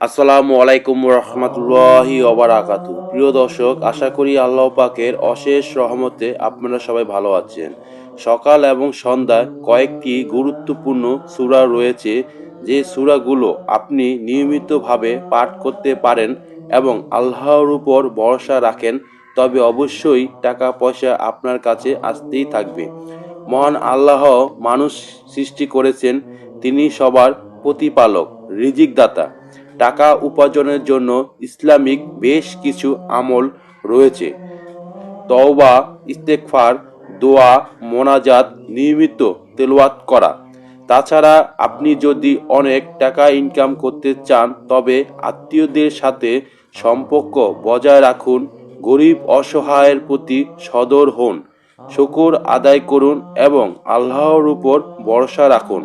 আসসালামু আলাইকুম রহমতুল্লাহি ওবারাকাতু প্রিয় দর্শক, আশা করি আল্লাহ পাকের অশেষ রহমতে আপনারা সবাই ভালো আছেন। সকাল এবং সন্ধ্যায় কয়েকটি গুরুত্বপূর্ণ সূরা রয়েছে। যে সূরাগুলো আপনি নিয়মিতভাবে পাঠ করতে পারেন এবং আল্লাহর উপর ভরসা রাখেন, তবে অবশ্যই টাকা পয়সা আপনার কাছে আসতেই থাকবে। মহান আল্লাহ মানুষ সৃষ্টি করেছেন, তিনি সবার প্রতিপালক রিজিক দাতা টাকা উপার্জনের জন্য ইসলামিক বেশ কিছু আমল রয়েছে। তওবা ইস্তেকফার দোয়া, মোনাজাত নিয়মিত তেলাওয়াত করা। তাছাড়া আপনি যদি অনেক টাকা ইনকাম করতে চান, তবে আত্মীয়দের সাথে সম্পর্ক বজায় রাখুন, গরিব অসহায়ের প্রতি সদর হন, শুকুর আদায় করুন এবং আল্লাহর উপর ভরসা রাখুন।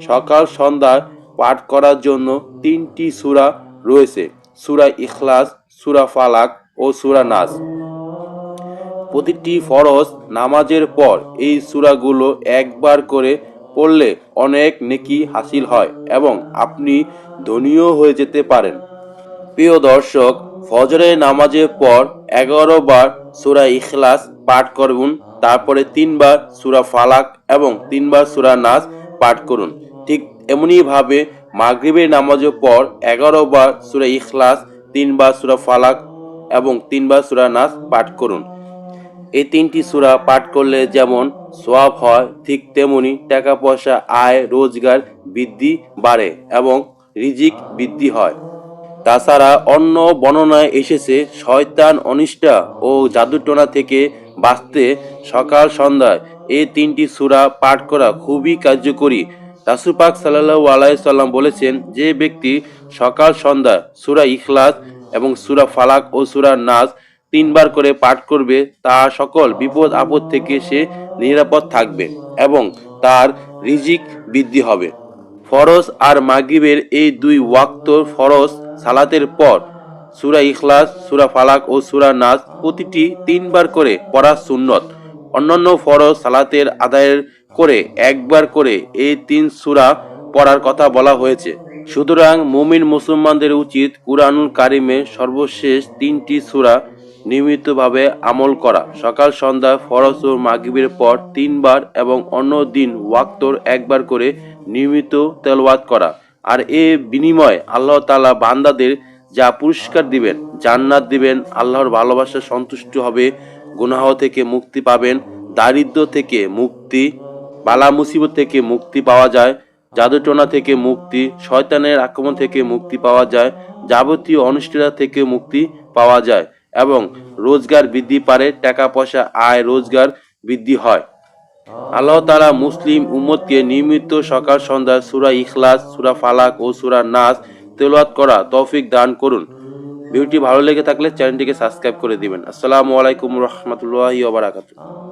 সকাল, সন্ধ্যায় পাঠ করার জন্য তিনটি সূরা রয়েছে। সুরা ইখলাস, সুরা ফালাক ও সুরা নাস। প্রতিটি ফরজ নামাজের পর এই সূরাগুলো একবার করে পড়লে অনেক নেকি হাসিল হয় এবং আপনি ধনীয় হয়ে যেতে পারেন। প্রিয় দর্শক ফজরের নামাজের পর এগারো বার সূরা ইখলাস পাঠ করুন, তারপরে তিনবার সুরা ফালাক এবং তিনবার সূরা নাস পাঠ করুন। ঠিক এমনিভাবে মাগরিবের নামাজের পর এগারো বার সূরা ইখলাস তিনবার সূরা ফালাক এবং তিনবার সূরা নাস পাঠ করুন। এই তিনটি সূরা পাঠ করলে যেমন সোয়াব হয়, ঠিক তেমনি টাকা পয়সা আয়, রোজগার বৃদ্ধি বাড়ে এবং রিজিক বৃদ্ধি হয়। তাছাড়া অন্য বর্ণনায় এসেছে, শয়তান অনিষ্ঠা ও জাদুটোনা থেকে বাঁচতে সকাল সন্ধ্যায় এই তিনটি সূরা পাঠ করা খুবই কার্যকরী। রাসুল পাক সাল্লাল্লাহু আলাইহি সাল্লাম বলেছেন, যে ব্যক্তি সকাল, সন্ধ্যা, সুরা ইখলাস এবং সুরা ফালাক ও সুরা নাস তিনবার করে পাঠ করবে, তা সকল বিপদ আপদ থেকে সে নিরাপদ থাকবে এবং তার রিজিক বৃদ্ধি হবে। ফরজ আর মাগিবের এই দুই ওয়াক্ত ফরজ সালাতের পর সুরা ইখলাস, সুরা ফালাক ও সুরা নাস প্রতিটি তিনবার করে পড়া সুন্নত। অন্যান্য ফরজ সালাতের আদায়ের করে, একবার করে এই তিন সূরা পড়ার কথা বলা হয়েছে। সুতরাং মুমিন মুসলমানদের উচিত কুরআনুল কারিমের সর্বশেষ তিনটি সূরা নিয়মিতভাবে আমল করা। সকাল, সন্ধ্যা, ফরজ ও মাগরিবের পর তিনবার এবং অন্য দিন ওয়াক্তর একবার করে নিয়মিত তেলাওয়াত করা। আর এ বিনিময়ে আল্লাহ তাআলা বান্দাদের যা পুরস্কার দিবেন, জান্নাত দিবেন, আল্লাহর ভালোবাসা সন্তুষ্ট হবে, গুনাহ থেকে মুক্তি পাবেন দারিদ্র থেকে মুক্তি বালা মুসিবত থেকে মুক্তি পাওয়া যায়, জাদুটোনা থেকে মুক্তি, শয়তানের আক্রমণ থেকে মুক্তি পাওয়া যায়, যাবতীয় অনিষ্টতা থেকে মুক্তি পাওয়া যায় এবং রোজগার বৃদ্ধি পারে টাকা পয়সা আয়, রোজগার বৃদ্ধি হয়। আল্লাহ তাআলা মুসলিম উম্মতকে নিয়মিত সকাল, সন্ধ্যা, সুরা ইখলাস, সুরা ফালাক ও সুরা নাস তেলাওয়াত করা তৌফিক দান করুন। ভিডিওটি ভালো লেগে থাকলে চ্যানেলটিকে সাবস্ক্রাইব করে দিবেন। আসসালামু আলাইকুম রহমতুল্লাহি বারাকাতুহু।